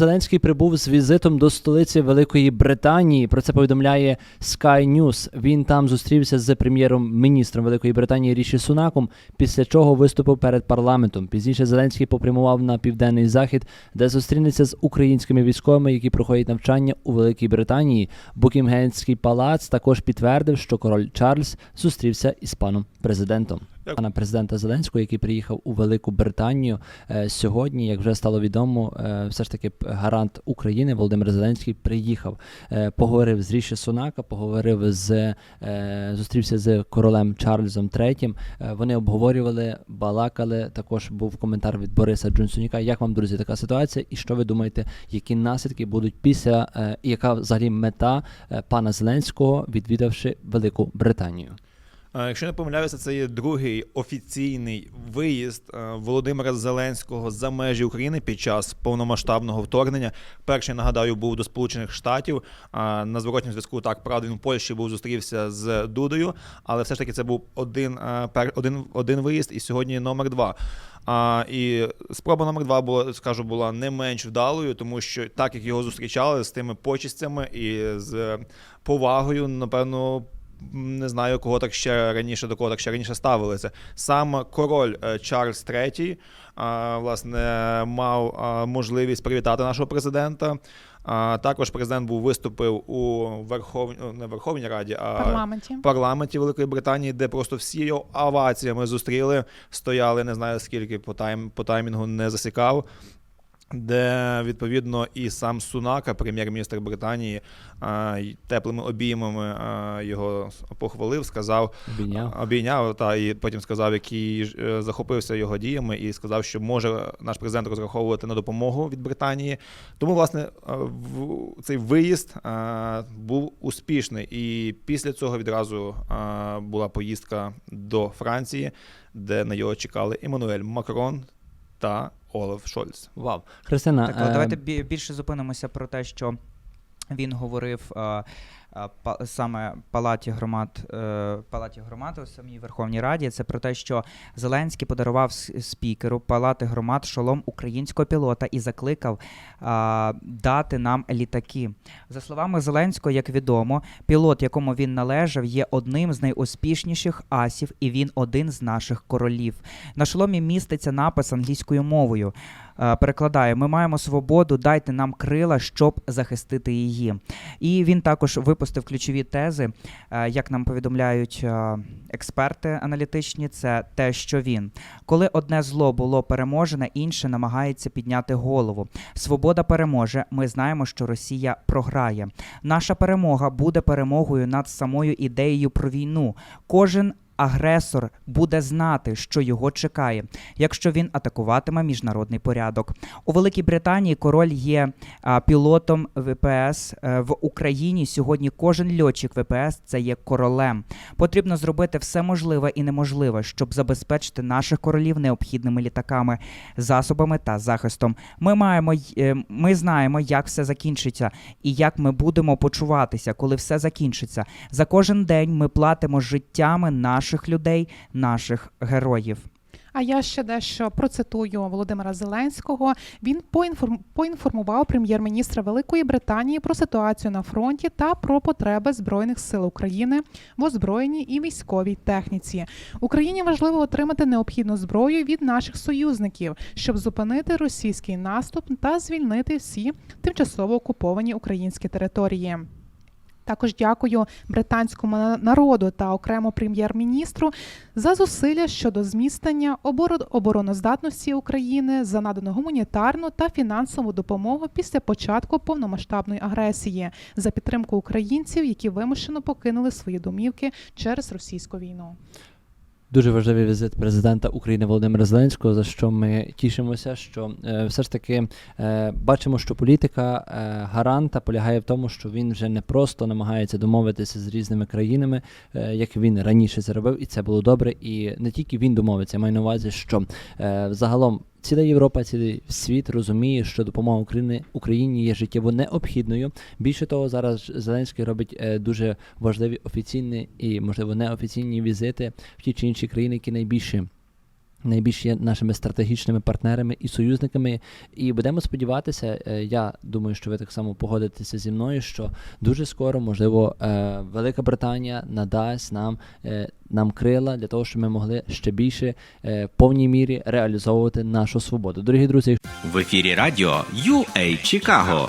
Зеленський прибув з візитом до столиці Великої Британії. Про це повідомляє Sky News. Він там зустрівся з прем'єром-міністром Великої Британії Ріші Сунаком, після чого виступив перед парламентом. Пізніше Зеленський попрямував на південний захід, де зустрінеться з українськими військовими, які проходять навчання у Великій Британії. Букінгемський палац також підтвердив, що король Чарльз зустрівся із паном президентом. Пана президента Зеленського, який приїхав у Велику Британію е, сьогодні, як вже стало відомо, е, все ж таки гарант України Володимир Зеленський приїхав, е, поговорив з Ріші Сунака, поговорив з зустрівся з королем Чарльзом III. Вони обговорювали, балакали. Також був коментар від Бориса Джонсоніка. Як вам, друзі, така ситуація? І що ви думаєте, які наслідки будуть після і яка взагалі мета пана Зеленського, відвідавши Велику Британію? Якщо не помиляюся, це є другий офіційний виїзд е, Володимира Зеленського за межі України під час повномасштабного вторгнення. Перший нагадаю був до Сполучених Штатів. На зворотньому зв'язку так правда він в Польщі був зустрівся з Дудою, але все ж таки це був один, е, один, один виїзд, і сьогодні номер два. А, і спроба номер два була, скажу, була не менш вдалою, тому що так як його зустрічали з тими почестями і з повагою, напевно, не знаю, кого так ще раніше до кого так ще раніше ставилися. Сам король е, Чарльз III, власне, мав можливість привітати нашого президента. А, також президент був виступив у Верховній не Верховній Раді, а парламенті. парламенті Великої Британії, де просто всі його оваціями зустріли, стояли, не знаю скільки по тайм по таймінгу не засікав. Де відповідно і сам Сунака, прем'єр-міністр Британії, й теплими обіймами його похвалив, сказав, Обійняв. обійняв та і потім сказав, який е, захопився його діями, і сказав, що може наш президент розраховувати на допомогу від Британії. Тому, власне, е, цей виїзд е, був успішний. І після цього відразу е, була поїздка до Франції, де на його чекали Еммануель Макрон та Олаф Шольц. Вау. Христина, Так, е, давайте більше зупинимося про те, що він говорив е, саме палаті громад, е, палаті громад у самій Верховній Раді. Це про те, що Зеленський подарував спікеру палати громад шолом українського пілота і закликав дати нам літаки. За словами Зеленського, як відомо, пілот, якому він належав, є одним з найуспішніших асів, і він один з наших королів. На шоломі міститься напис англійською мовою. Е, Перекладаю, ми маємо свободу, дайте нам крила, щоб захистити її. І він також випустив ключові тези, е, як нам повідомляють е, експерти аналітичні, це те, що він, коли одне зло було переможене, інше намагається підняти голову. Свобода переможе. Ми знаємо, що Росія програє. Наша перемога буде перемогою над самою ідеєю про війну. Кожен агресор буде знати, що його чекає, якщо він атакуватиме міжнародний порядок. У Великій Британії король є пілотом ВПС Е, в Україні. Сьогодні кожен льотчик ВПС це є королем. Потрібно зробити все можливе і неможливе, щоб забезпечити наших королів необхідними літаками, засобами та захистом. Ми маємо е, ми знаємо, як все закінчиться, і як ми будемо почуватися, коли все закінчиться. За кожен день ми платимо життями наших людей, наших героїв. А я ще дещо процитую Володимира Зеленського. Він поінформ... поінформував прем'єр-міністра Великої Британії про ситуацію на фронті та про потреби збройних сил України в озброєній і військовій техніці. Україні важливо отримати необхідну зброю від наших союзників, щоб зупинити російський наступ та звільнити всі тимчасово окуповані українські території. Також дякую британському народу та окремо прем'єр-міністру за зусилля щодо зміцнення оборо- обороноздатності України за надану гуманітарну та фінансову допомогу після початку повномасштабної агресії, за підтримку українців, які вимушено покинули свої домівки через російську війну. Дуже важливий візит президента України Володимира Зеленського, за що ми тішимося, що е, все ж таки е, бачимо, що політика е, гаранта полягає в тому, що він вже не просто намагається домовитися з різними країнами, е, як він раніше це робив, і це було добре. І не тільки він домовиться, я маю на увазі, що е, загалом. Ціла Європа, цілий світ розуміє, що допомога України Україні є життєво необхідною. Більше того, зараз Зеленський робить е, дуже важливі офіційні і можливо неофіційні візити в ті чи інші країни, які найбільше найбільш є нашими стратегічними партнерами і союзниками. І будемо сподіватися, е, я думаю, що ви так само погодитеся зі мною, що дуже скоро, можливо, е, Велика Британія надасть нам, е, нам крила для того, щоб ми могли ще більше в повній мірі реалізовувати нашу свободу. Дорогі друзі, В ефірі радіо UA Чикаго.